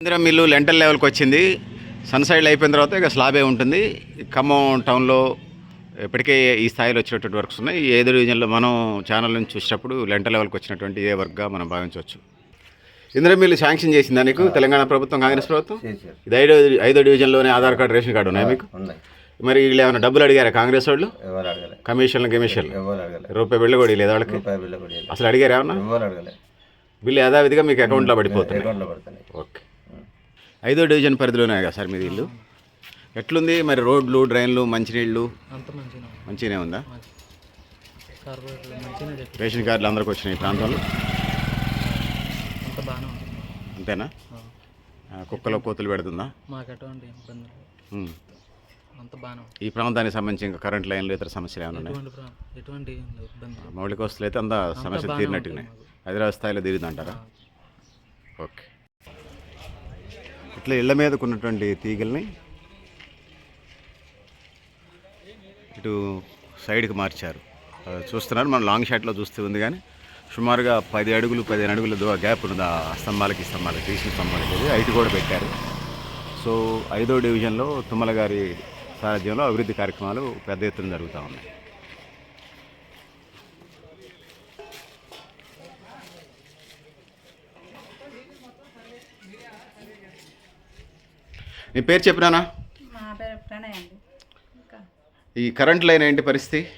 Indira mill lintel లెవెల్కి వచ్చింది. Sunshade అయిపోయిన తర్వాత ఇక స్లాబే ఉంటుంది. ఖమ్మం టౌన్లో ఇప్పటికే ఈ స్థాయిలో వచ్చినటువంటి వర్క్స్ ఉన్నాయి. ఈ ఐదు డివిజన్లో మనం ఛానల్ నుంచి చూసేటప్పుడు లెంటల్ లెవెల్కి వచ్చినటువంటి ఏ వర్క్గా మనం భావించవచ్చు. ఇందిరా మిల్లు శాంక్షన్ చేసిందా నీకు? తెలంగాణ ప్రభుత్వం కాంగ్రెస్ ప్రభుత్వం? ఇది ఐదో ఐదో డివిజన్లోనే ఆధార్ కార్డు రేషన్ కార్డు ఉన్నాయి మీకు? మరి వీళ్ళు ఏమైనా డబ్బులు అడిగారా కాంగ్రెస్ వాళ్ళు? కమిషన్లు కమిషన్లు. రూపాయి బిళ్ళ కూడా లేదు వాళ్ళకి. అసలు అడిగారు ఏమన్నా? బిల్లు యథావిధిగా మీకు అకౌంట్లో పడిపోతుంది ఓకే. ఐదో డివిజన్ పరిధిలోనే కదా సార్ మీది ఇల్లు? ఎట్లుంది? మరి రోడ్లు డ్రైన్లు మంచినీళ్ళు? అంత మంచిగా మంచిగానే ఉందా? రేషన్ కార్డులు అందరికి వచ్చినాయి ఈ ప్రాంతంలో? అంత బాగానే ఉంటుంది అంతేనా? కుక్కలో కోతులు పెడుతుందా? మాకు ఎటువంటి ఇబ్బందులు ఉమ్. అంత బాగానే ఉంటుంది ఈ ప్రాంతానికి సంబంధించి ఇంకా కరెంట్ లైన్లు ఇతర సమస్యలు ఏమైనా ఉన్నాయి? ఎటువంటి ప్రా- ఎటువంటి ఏం లేదు ఇబ్బంది మౌలిక వస్తువులు అయితే అంత సమస్యలు బాగానే తీరినట్టుగానే. హైదరాబాద్ స్థాయిలో తీరుదంటారా ఓకే. ఇట్లా ఇళ్ళ మీదకు ఉన్నటువంటి తీగల్ని ఇటు సైడ్కి మార్చారు. చూస్తున్నారు మనం లాంగ్ షాట్లో చూస్తే ఉంది కానీ సుమారుగా పది అడుగులు పదిహేను అడుగుల గ్యాప్ ఉన్నది ఆ స్తంభాలకి స్తంభాలకి తీసిన స్తంభాలకి ఐదు కూడా పెట్టారు. సో ఐదో డివిజన్లో తుమ్మల గారి సారథ్యంలో అభివృద్ధి కార్యక్రమాలు పెద్ద ఎత్తున జరుగుతూ ఉన్నాయి. నీ పేరు చెప్పినానా మా పేరు ప్రణయ్ అండి. ఇంకా ఈ కరెంట్ లైన్ ఏంటి పరిస్థితి?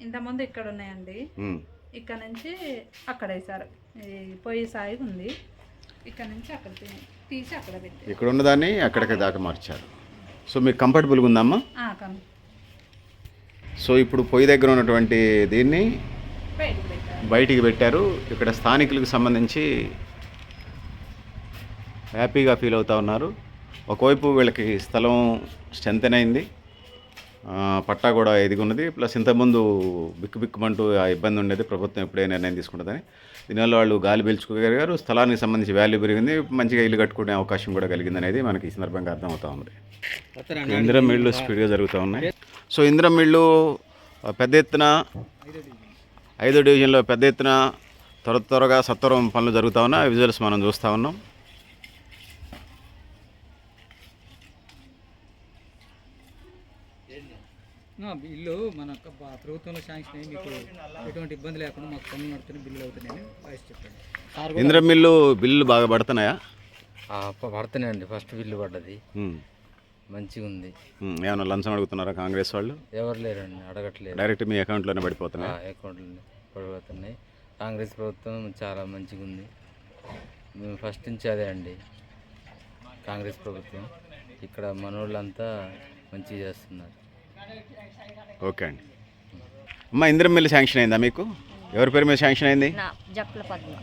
ఇంతకుముందు ఇక్కడ ఉన్నాయండి. ఉమ్. ఇక్కడ నుంచి అక్కడ వేశారు. ఈ పొయ్యి సాయి ఉంది. ఇక్కడ నుంచి అక్కడ తీ- తీసి అక్కడ పెట్టి ఇక్కడ ఉన్నదాన్ని అక్కడికి దాకా మార్చారు. సో మీకు కంఫర్టబుల్గా ఉందమ్మా? సో ఇప్పుడు పొయ్యి దగ్గర ఉన్నటువంటి దీన్ని బయటకు పెట్టారు. బయటికి పెట్టారు. ఇక్కడ స్థానికులకు సంబంధించి హ్యాపీగా ఫీల్ అవుతూ ఉన్నారు. ఒకవైపు వీళ్ళకి స్థలం స్ట్రెంత్ అయింది. పట్టా కూడా ఎదిగున్నది ప్లస్ ఇంతకుముందు బిక్కు బిక్కుమంటూ ఆ ఇబ్బంది ఉండేది. ప్రభుత్వం ఎప్పుడే నిర్ణయం తీసుకుంటుందని. దీనివల్ల వాళ్ళు గాలి పీల్చుకోగలిగారు. స్థలానికి సంబంధించి వాల్యూ పెరిగింది. మంచిగా ఇల్లు కట్టుకునే అవకాశం కూడా కలిగింది అనేది మనకి ఈ సందర్భంగా అర్థమవుతా ఉంది. ఇందిరం మిళ్ళు స్పీడ్గా జరుగుతూ ఉన్నాయి. సో ఇందిరం మిళ్ళు ఆ, పెద్ద ఎత్తున ఐదో డివిజన్లో పెద్ద ఎత్తున త్వర త్వరగా సత్వరం పనులు జరుగుతూ ఉన్నాయి. విజువల్స్ మనం చూస్తూ ఉన్నాం. బిల్లు మన ప్రభుత్వంలో శాంక్షన్ అయ్యి మీకు ఎటువంటి ఇబ్బంది లేకుండా మాకు పనులు నడుతున్నాయి బిల్లు అవుతున్నాయని వాయిస్ చెప్పండి ఇందిరం మిల్లు బిల్లులు బాగా పడుతున్నాయా? పడుతున్నాయండి. ఫస్ట్ బిల్లు పడ్డది. మంచిగా ఉంది. ఏమైనా లంచం అడుగుతున్నారా కాంగ్రెస్ వాళ్ళు? ఎవరు లేరండి అడగట్లేదు. డైరెక్ట్ మీ అకౌంట్లోనే పడిపోతున్నాయి? అకౌంట్లు పడిపోతున్నాయి. కాంగ్రెస్ ప్రభుత్వం చాలా మంచిగా ఉంది. మేము ఫస్ట్ నుంచి అదే అండి. కాంగ్రెస్ ప్రభుత్వం. ఇక్కడ మనోళ్ళంతా మంచిగా చేస్తున్నారు. ఓకే అండి. అమ్మ ఇందిరం మిల్లు శాంక్షన్ అయిందా మీకు? ఎవరి పేరు మీద శాంక్షన్ అయింది? నా జప్ల పద్మ.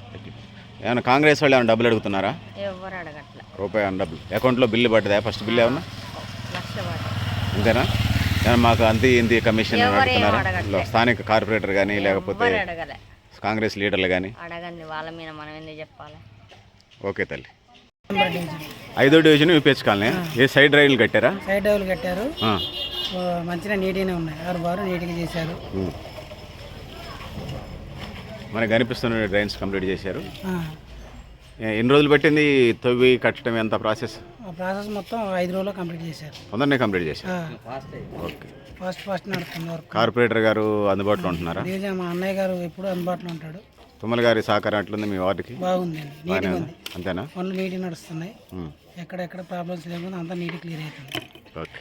ఏమైనా కాంగ్రెస్ వాళ్ళు ఏమైనా డబ్బులు అడుగుతున్నారా? ఎవరు అడగట్ల. రూపాయి ఏమైనా డబ్బులు. అకౌంట్లో బిల్లు పడ్డదా? ఫస్ట్ బిల్లు ఏమన్నా? అంతేనా మాకు అంతే ఇంత కమిషన్ అడుగుతున్నారా. స్థానిక కార్పొరేటర్ కానీ లేకపోతే ఎవరు అడగలే. కాంగ్రెస్ లీడర్లు కానీ అడగండి వాళ్ళ మీద మనం ఎందుకు చెప్పాలి? ఓకే తల్లి. ఐదో డివిజన్ యూపీహెచ్ కాలనీ. ఏ సైడ్ రైలు కట్టారా? సైడ్ డోర్లు కట్టారు. మంచిగా నీట్గానే ఉన్నాయి. ఆరు బారు నీట్గా చేశారు. మనకు కనిపిస్తున్న డ్రైన్స్ కంప్లీట్ చేశారు. ఎన్ని రోజులు పట్టింది తవ్వి కట్టడం ఎంత ప్రాసెస్? ఆ ప్రాసెస్ మొత్తం ఐదు రోజుల్లో కంప్లీట్ చేశారు. తొందరనే కంప్లీట్ చేశారు. ఓకే. ఫాస్ట్ ఫాస్ట్ నడుస్తుంది కార్పొరేటర్ గారు అందుబాటులో ఉంటున్నారా? మా అన్నయ్య గారు ఎప్పుడు అందుబాటులో ఉంటాడు. తుమ్మల గారి సహకారం ఎట్లుంది మీ వార్డుకి? బాగుందండి. బాగానే నీట్గా ఉందా? ఉంది. అంతేనా? పనులు నీట్గా నడుస్తున్నాయి. ఉమ్. ఎక్కడెక్కడ ప్రాబ్లమ్స్ లేకుండా అంతా నీట్గా క్లియర్ అవుతుంది. ఓకే.